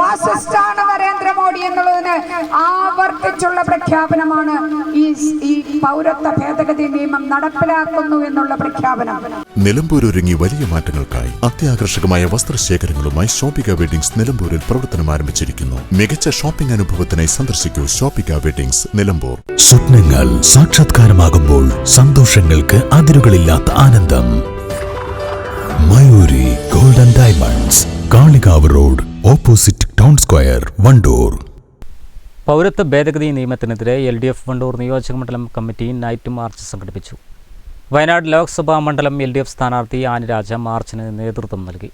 ഫാസിസ്റ്റാണ് നരേന്ദ്രമോദി എന്നുള്ളതിന് ആവർത്തിച്ചുള്ള പ്രഖ്യാപനമാണ് ഈ ഈ പൗരത്വ ഭേദഗതി നിയമം നടപ്പിലാക്കുന്നു എന്നുള്ള പ്രഖ്യാപനം. നിലമ്പൂർ ഒരുങ്ങി വലിയ മാറ്റങ്ങൾക്കായി അത്യാകർഷകമായ വസ്ത്രശേഖരങ്ങളുമായി ഷോപ്പിക വെഡിങ്സ് നിലമ്പൂരിൽ പ്രവർത്തനം ആരംഭിച്ചിരിക്കുന്നു. മികച്ച ഷോപ്പിംഗ് അനുഭവത്തിനായി സന്ദർശിക്കൂ ഷോപ്പിക വെഡിങ്സ് നിലമ്പൂർ. സ്വപ്നങ്ങൾ സാക്ഷാത്കാരമാകുമ്പോൾ സന്തോഷങ്ങൾക്ക് അതിരുകളില്ലാത്ത ആനന്ദം. Mayuri golden diamonds Kalikavu road opposite town square Wandoor. പൗരത്വ ഭേദഗതി നിയമത്തിനെതിരെ എൽ ഡി എഫ് വണ്ടൂർ നിയോജക മണ്ഡലം കമ്മിറ്റി നൈറ്റ് മാർച്ച് സംഘടിപ്പിച്ചു. വയനാട് ലോക്സഭാ മണ്ഡലം എൽ ഡി എഫ് സ്ഥാനാർത്ഥി ആനിരാജ മാർച്ചിന് നേതൃത്വം നൽകി.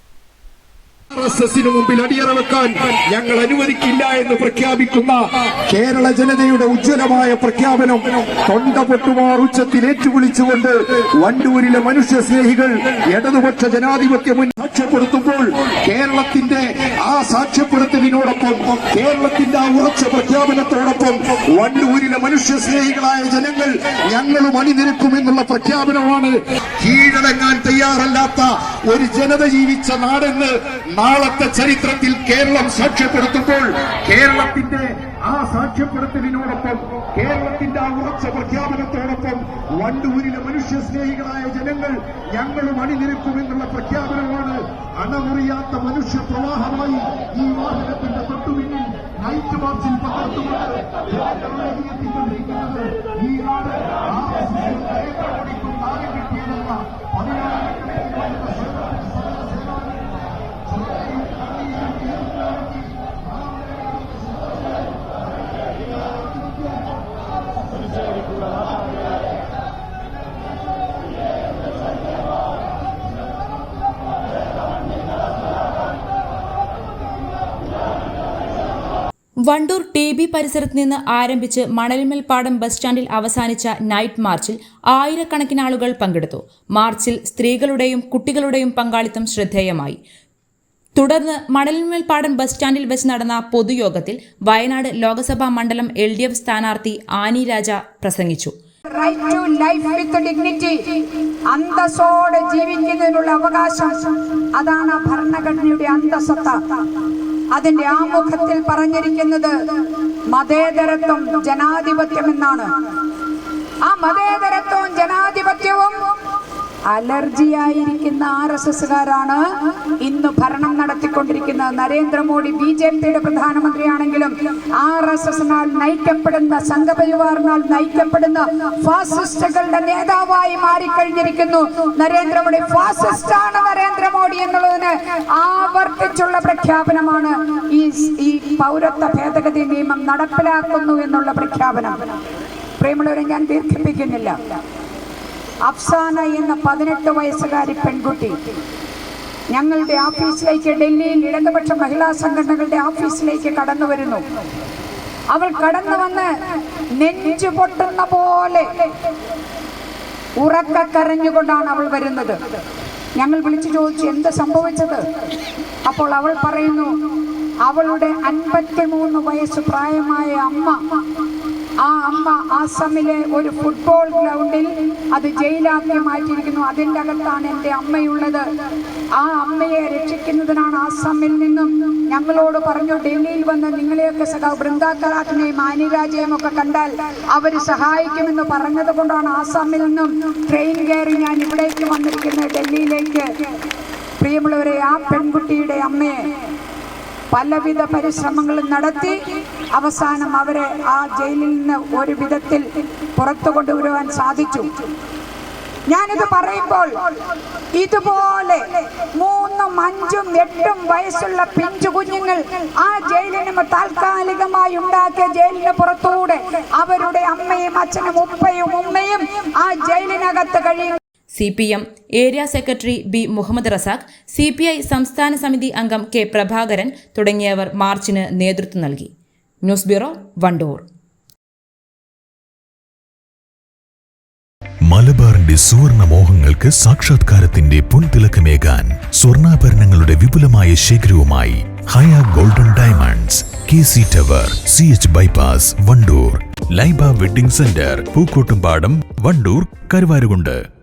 ആർ മുമ്പിൽ അടിയറ വെക്കാൻ ഞങ്ങൾ അനുവദിക്കില്ല എന്ന് പ്രഖ്യാപിക്കുന്ന കേരള ജനതയുടെ ഉജ്ജ്വലമായ പ്രഖ്യാപനം തൊണ്ട പൊട്ടുമാർ ഉച്ചത്തിൽ ഏറ്റുവിളിച്ചുകൊണ്ട് വണ്ടൂരിലെ മനുഷ്യ സ്നേഹികൾ ഇടതുപക്ഷ ജനാധിപത്യ മുൻ സാക്ഷ്യപ്പെടുത്തുമ്പോൾ കേരളത്തിന്റെ ആ സാക്ഷ്യപ്പെടുത്തലിനോടൊപ്പം കേരളത്തിന്റെ ആ ഉറച്ച പ്രഖ്യാപനത്തോടൊപ്പം വണ്ടൂരിലെ മനുഷ്യ സ്നേഹികളായ ജനങ്ങൾ ഞങ്ങളും അണിനിരക്കുമെന്നുള്ള പ്രഖ്യാപനമാണ്. കീഴടങ്ങാൻ തയ്യാറല്ലാത്ത ഒരു ജനത ജീവിച്ച നാടെന്ന് നാളത്തെ ചരിത്രത്തിൽ കേരളം സാക്ഷ്യപ്പെടുത്തുമ്പോൾ കേരളത്തിന്റെ ആ സാക്ഷ്യപ്പെടുത്തലിനോടൊപ്പം കേരളത്തിന്റെ ആ ഉറച്ച പ്രഖ്യാപനത്തോടൊപ്പം വണ്ടൂരിലെ മനുഷ്യസ്നേഹികളായ ജനങ്ങൾ ഞങ്ങളും അണിനിരക്കുമെന്നുള്ള പ്രഖ്യാപനമാണ് അണമുറിയാത്ത മനുഷ്യ പ്രവാഹമായി ഈ വാഹനത്തിന്റെ തൊട്ടുപിന്നിൽ നൈറ്റ് മാർച്ചിൽ പകർത്തുകൊണ്ട് വണ്ടൂർ ടി ബി പരിസരത്ത് നിന്ന് ആരംഭിച്ച് മണലിമൽപ്പാടം ബസ് സ്റ്റാൻഡിൽ അവസാനിച്ച നൈറ്റ് മാർച്ചിൽ ആയിരക്കണക്കിന് ആളുകൾ പങ്കെടുത്തു. മാർച്ചിൽ സ്ത്രീകളുടെയും കുട്ടികളുടെയും പങ്കാളിത്തം ശ്രദ്ധേയമായി. തുടർന്ന് മണലിമൽപ്പാടം ബസ് സ്റ്റാൻഡിൽ വെച്ച് നടന്ന പൊതുയോഗത്തിൽ വയനാട് ലോക്സഭാ മണ്ഡലം എൽ ഡി എഫ് സ്ഥാനാർത്ഥി ആനി രാജ പ്രസംഗിച്ചു. ടു ലൈഫ് വിത്ത് ഡിഗ്നിറ്റി അന്തസ്സോടെ ജീവിക്കുന്നതിനുള്ള അവകാശം. അതാണ് ഭരണഘടനയുടെ അന്തസ്സത്ത അതിന്റെ ആമുഖത്തിൽ പറഞ്ഞിരിക്കുന്നത് മതേതരത്വം ജനാധിപത്യം എന്നാണ് ആ മതേതരത്വവും ജനാധിപത്യവും അലർജിയായിരിക്കുന്ന ആർ എസ് എസ്സുകാരാണ് ഇന്ന് ഭരണം നടത്തിക്കൊണ്ടിരിക്കുന്നത്. നരേന്ദ്രമോദി ബി ജെ പിയുടെ പ്രധാനമന്ത്രിയാണെങ്കിലും ആർ എസ് എസിനാൽ നയിക്കപ്പെടുന്ന സംഘപരിവാറിനാൽ നയിക്കപ്പെടുന്ന ഫാസിസ്റ്റുകളുടെ നേതാവായി മാറിക്കഴിഞ്ഞിരിക്കുന്നു. നരേന്ദ്രമോദി ഫാസിസ്റ്റ് ആണ് നരേന്ദ്രമോദി എന്നുള്ളതിന് ആവർത്തിച്ചുള്ള പ്രഖ്യാപനമാണ് ഈ ഈ പൗരത്വ ഭേദഗതി നിയമം നടപ്പിലാക്കുന്നു എന്നുള്ള പ്രഖ്യാപനം. പ്രിയമുള്ളവരെ ഞാൻ ദീർഘിപ്പിക്കുന്നില്ല. അഫ്സാന എന്ന പതിനെട്ട് വയസ്സുകാരി പെൺകുട്ടി. ഞങ്ങളുടെ ഓഫീസിലേക്ക് ഡൽഹിയിൽ ഇടതുപക്ഷ മഹിളാ സംഘടനകളുടെ ഓഫീസിലേക്ക് കടന്നു വരുന്നു. അവൾ കടന്നു വന്ന് നെഞ്ചു പൊട്ടുന്ന പോലെ ഉറക്ക കരഞ്ഞുകൊണ്ടാണ് അവൾ വരുന്നത്. ഞങ്ങൾ വിളിച്ചു ചോദിച്ചു എന്ത് സംഭവിച്ചത്? അപ്പോൾ അവൾ പറയുന്നു അവളുടെ അൻപത്തിമൂന്ന് വയസ്സ് പ്രായമായ അമ്മ ആ അമ്മ ആസമിലെ ഒരു ഫുട്ബോൾ ഗ്രൗണ്ടിൽ അത് ജയിലാക്കി മാറ്റിയിരിക്കുന്നു. അതിന്റെ അകത്താണ് എന്റെ അമ്മയുള്ളത്. ആ അമ്മയെ രക്ഷിക്കുന്നതിനാണ് ആസാമിൽ നിന്നും ഞങ്ങളോട് പറഞ്ഞു ഡൽഹിയിൽ വന്ന് നിങ്ങളെയൊക്കെ സഹ ബൃന്ദാക്കറാട്ടിനെയും ആനിരാജയും ഒക്കെ കണ്ടാൽ അവർ സഹായിക്കുമെന്ന് പറഞ്ഞത് കൊണ്ടാണ് ആസാമിൽ നിന്നും ട്രെയിൻ കയറി ഞാൻ ഇവിടേക്ക് വന്നിരിക്കുന്നത് ഡൽഹിയിലേക്ക്. പ്രിയമുള്ളവരെ ആ പെൺകുട്ടിയുടെ അമ്മയെ പലവിധ പരിശ്രമങ്ങളും നടത്തി അവസാനം അവരെ ആ ജയിലിൽ നിന്ന് ഒരു വിധത്തിൽ പുറത്തു കൊണ്ടുവരുവാൻ സാധിച്ചു. ഞാനിത് പറയുമ്പോൾ ഇതുപോലെ മൂന്നും അഞ്ചും എട്ടും വയസ്സുള്ള പിഞ്ചു കുഞ്ഞുങ്ങൾ ആ ജയിലിന് താൽക്കാലികമായി ഉണ്ടാക്കിയ ജയിലിന് പുറത്തൂടെ അവരുടെ അമ്മയും അച്ഛനും ഉപ്പയും ഉമ്മയും ആ ജയിലിനകത്ത് കഴിയും C P M area secretary B Muhammad Razak C P I സംസ്ഥാന സമിതി അംഗം കെ പ്രഭാകരൻ തുടങ്ങിയവർ മാർച്ചിന് നേതൃത്വം നൽകി. News bureau Wandoor. മലബാറിന്റെ സുവർണ മോഹങ്ങൾക്ക് സാക്ഷാത്കാരത്തിന്റെ പൊൻതിളക്കമേകാൻ സ്വർണാഭരണങ്ങളുടെ വിപുലമായ ശേഖരവുമായി Haya golden diamonds K C tower C H bypass Wandoor. Laiba wedding centre Pookkottumpadam Wandoor Karuvarakundu.